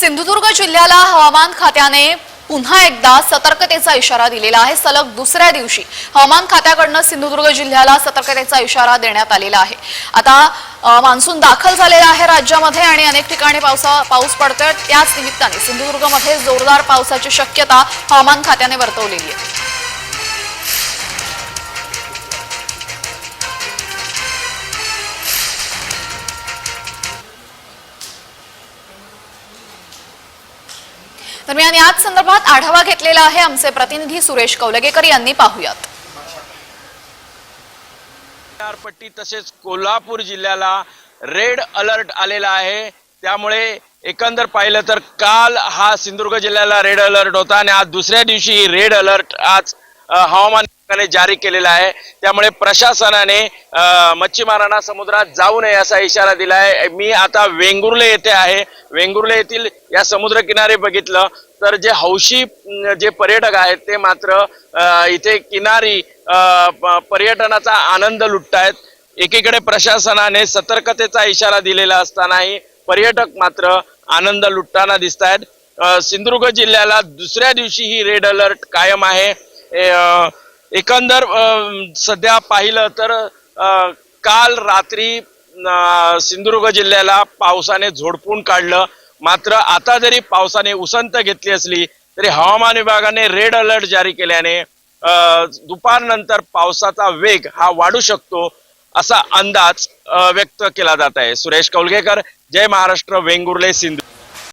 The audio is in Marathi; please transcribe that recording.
सिंधुदुर्ग जिल्ह्याला हवामान खात्याने पुन्हा एकदा सतर्कतेचा इशारा दिलेला आहे. सलग दुसऱ्या दिवशी हवामान खात्याकडनं सिंधुदुर्ग जिल्ह्याला सतर्कतेचा इशारा देण्यात आलेला आहे. आता मान्सून दाखल झालेला आहे राज्यामध्ये आणि अनेक ठिकाणी पावसा पाऊस पडतोय. त्याच निमित्ताने सिंधुदुर्गमध्ये जोरदार पावसाची शक्यता हवामान खात्याने वर्तवलेली आहे. दरम्यान याच संदर्भात आढावा घेतलेला आहे आमचे प्रतिनिधी सुरेश कौलगेकर यांनी पाहुयात. किनारपट्टी तसेच कोल्हापूर जिल्ह्याला रेड अलर्ट आलेला आहे. त्यामुळे एकंदर पाहिलं तर काल हा सिंधुदुर्ग जिल्ह्याला रेड अलर्ट होता आणि आज दुसऱ्या दिवशी रेड अलर्ट आज हवामान विभागाने जारी केलेला आहे. त्यामुळे प्रशासनाने मच्छीमारांना समुद्रात जाऊ नये असा इशारा दिला आहे मी आता वेंगुर्ले येथे आहे. वेंगुर्ले येथील या समुद्र किनारे बघितलं तर जे हौशी जे पर्यटक आहेत ते मात्र इथे किनारी पर्यटनाचा आनंद लुटतायत. एकीकडे प्रशासनाने सतर्कतेचा इशारा दिलेला असतानाही पर्यटक मात्र आनंद लुटताना दिसत आहेत सिंधुदुर्ग जिल्ह्याला दुसऱ्या दिवशी ही रेड अलर्ट कायम आहे. एकंदर सध्या पाहिलं तर काल रात्री सिंधुदुर्ग जिल्ह्याला पावसाने झोडपून काढलं. मात्र आता जरी पावसाने उसंत घेतली असली तरी हवामान विभागाने रेड अलर्ट जारी केल्याने दुपारनंतर पावसाचा वेग हा वाढू शकतो असा अंदाज व्यक्त केला जात आहे. सुरेश कौलगेकर जय महाराष्ट्र वेंगुर्ले सिंधू